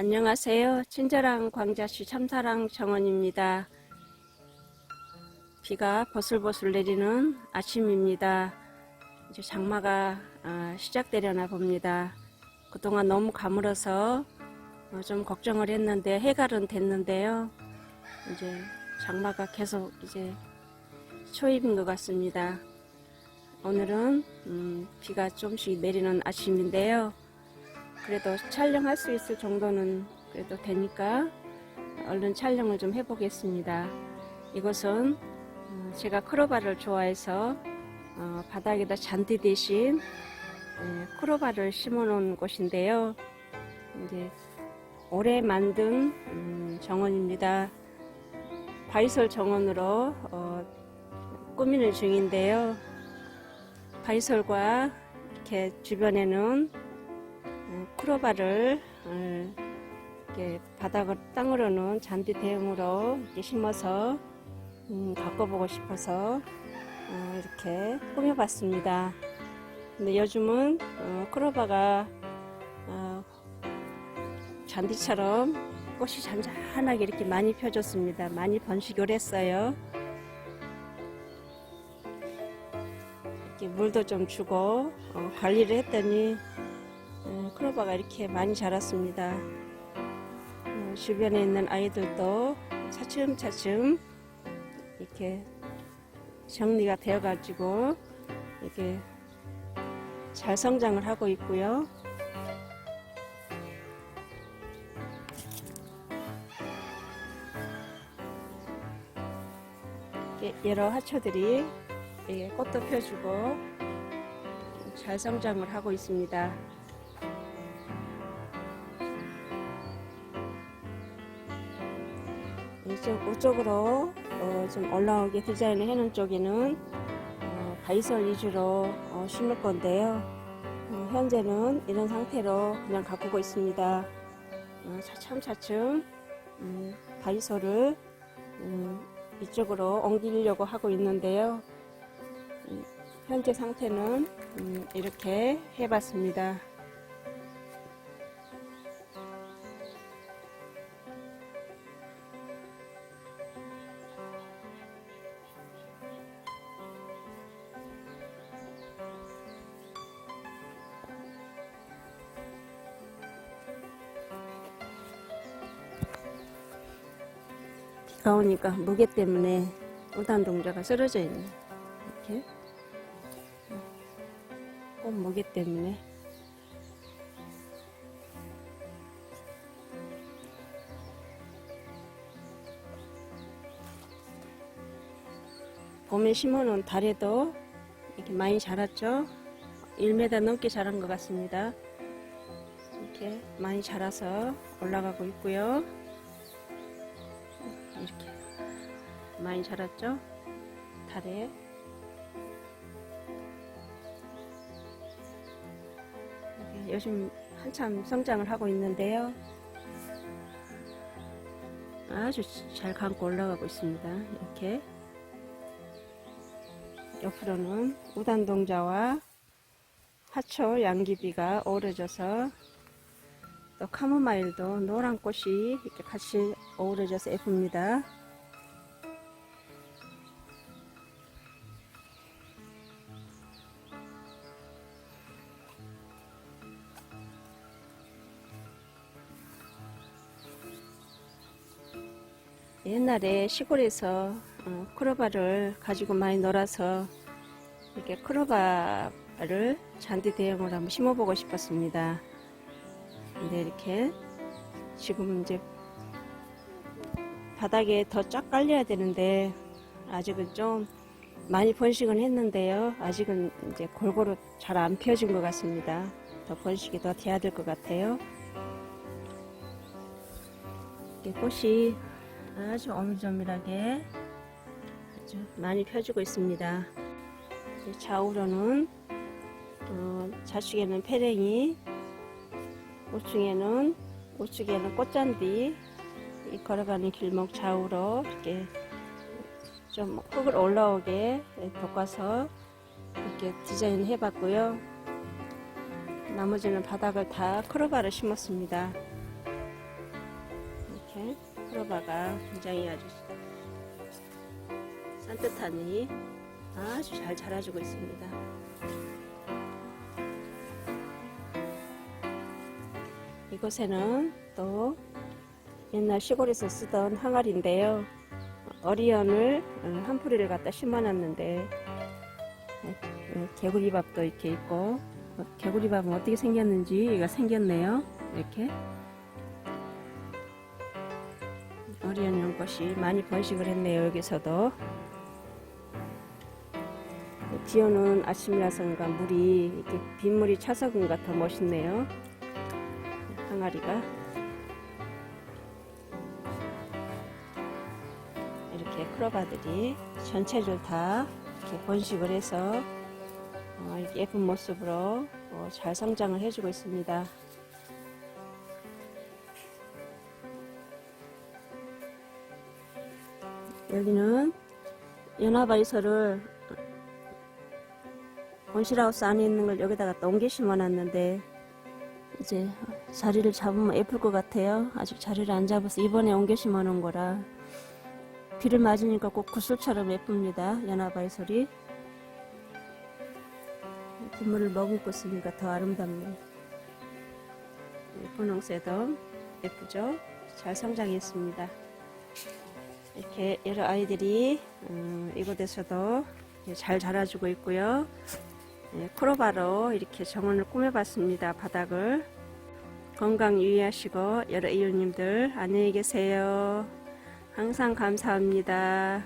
안녕하세요. 친절한 광자씨 참사랑 정원입니다. 비가 보슬보슬 내리는 아침입니다. 이제 장마가 아, 시작되려나 봅니다. 그동안 너무 가물어서 어, 좀 걱정을 했는데 해갈은 됐는데요. 이제 장마가 계속 이제 초입인 것 같습니다. 오늘은 음, 비가 좀씩 내리는 아침인데요. 그래도 촬영할 수 있을 정도는 그래도 되니까 얼른 촬영을 좀 해보겠습니다. 이곳은 어, 제가 크로바를 좋아해서 어, 바닥에다 잔디 대신 예, 크로바를 심어 놓은 곳인데요. 이제 올해 만든 음, 정원입니다. 바이솔 정원으로 어, 꾸미는 중인데요. 바이솔과 이렇게 주변에는 음, 크로바를 음, 이렇게 바닥을 땅으로는 잔디 대용으로 심어서 음, 바꿔보고 싶어서 어, 이렇게 꾸며봤습니다. 근데 요즘은 어, 크로바가 어, 잔디처럼 꽃이 잔잔하게 이렇게 많이 펴졌습니다. 많이 번식을 했어요. 이렇게 물도 좀 주고 어, 관리를 했더니 어, 크로바가 이렇게 많이 자랐습니다. 어, 주변에 있는 아이들도 차츰차츰 이렇게 정리가 되어가지고 이렇게 잘 성장을 하고 있고요. 여러 하초들이 이렇게 꽃도 펴주고 잘 성장을 하고 있습니다. 이쪽 우쪽으로 어, 좀 올라오게 디자인을 해놓은 쪽에는 어, 바이솔 위주로 어, 심을 건데요. 어, 현재는 이런 상태로 그냥 가꾸고 있습니다. 어, 차츰차츰 음, 바이솔을 음, 이쪽으로 옮기려고 하고 있는데요. 음, 현재 상태는 음, 이렇게 해봤습니다. 오니까 무게 때문에 우단 동자가 쓰러져 있네. 이렇게. 꽃 무게 때문에. 봄에 심어놓은 달에도 이렇게 많이 자랐죠. 1m 넘게 자란 것 같습니다. 이렇게 많이 자라서 올라가고 있고요. 이렇게 많이 자랐죠? 달에 요즘 한참 성장을 하고 있는데요. 아주 잘 감고 올라가고 있습니다. 이렇게 옆으로는 우단동자와 하초 양귀비가 어우러져서 또 카모마일도 노란 꽃이 이렇게 같이 어우러져서 예쁩니다. 옛날에 시골에서 어, 크로바를 가지고 많이 놀아서 이렇게 크로바를 잔디 대형으로 한번 심어보고 싶었습니다. 근데 이렇게 지금 이제 바닥에 더 쫙 깔려야 되는데 아직은 좀 많이 번식은 했는데요. 아직은 이제 골고루 잘 안 펴진 것 같습니다. 더 번식이 더 돼야 될 것 같아요. 꽃이 아주 오밀조밀하게 아주 많이 펴지고 있습니다. 좌우로는 어, 좌측에는 페랭이 우측에는 우측에는 꽃잔디 이 걸어가는 길목 좌우로 이렇게 좀 흙을 올라오게 볶아서 이렇게 디자인 해봤고요. 나머지는 바닥을 다 크로바를 심었습니다. 이렇게 크로바가 굉장히 아주 산뜻하니 아주 잘 자라주고 있습니다. 이곳에는 또 옛날 시골에서 쓰던 항아리인데요. 어리언을 어, 한 뿌리를 갖다 심어놨는데 어, 개구리밥도 이렇게 있고 어, 개구리밥은 어떻게 생겼는지가 생겼네요. 이렇게 어리언 연꽃이 많이 번식을 했네요. 여기서도 비 오는 아침이라서인가 물이 이렇게 빗물이 차서 그런가 더 멋있네요. 항아리가 이렇게 크로바들이 전체를 다 이렇게 번식을 해서 어, 이렇게 예쁜 모습으로 어, 잘 성장을 해주고 있습니다. 여기는 연화바이서를 온실하우스 안에 있는 걸 여기다가 또 옮겨 심어놨는데 이제 자리를 잡으면 예쁠 것 같아요. 아직 자리를 안 잡아서 이번에 옮겨 심어놓은 거라 비를 맞으니까 꼭 구슬처럼 예쁩니다. 연화바이솔이 분물을 머금고 있으니까 더 아름답네요. 네, 분홍새도 예쁘죠? 잘 성장했습니다. 이렇게 여러 아이들이 음, 이곳에서도 잘 자라주고 있고요. 네, 크로바로 이렇게 정원을 꾸며봤습니다. 바닥을 건강 유의하시고 여러 이웃님들 안녕히 계세요. 항상 감사합니다.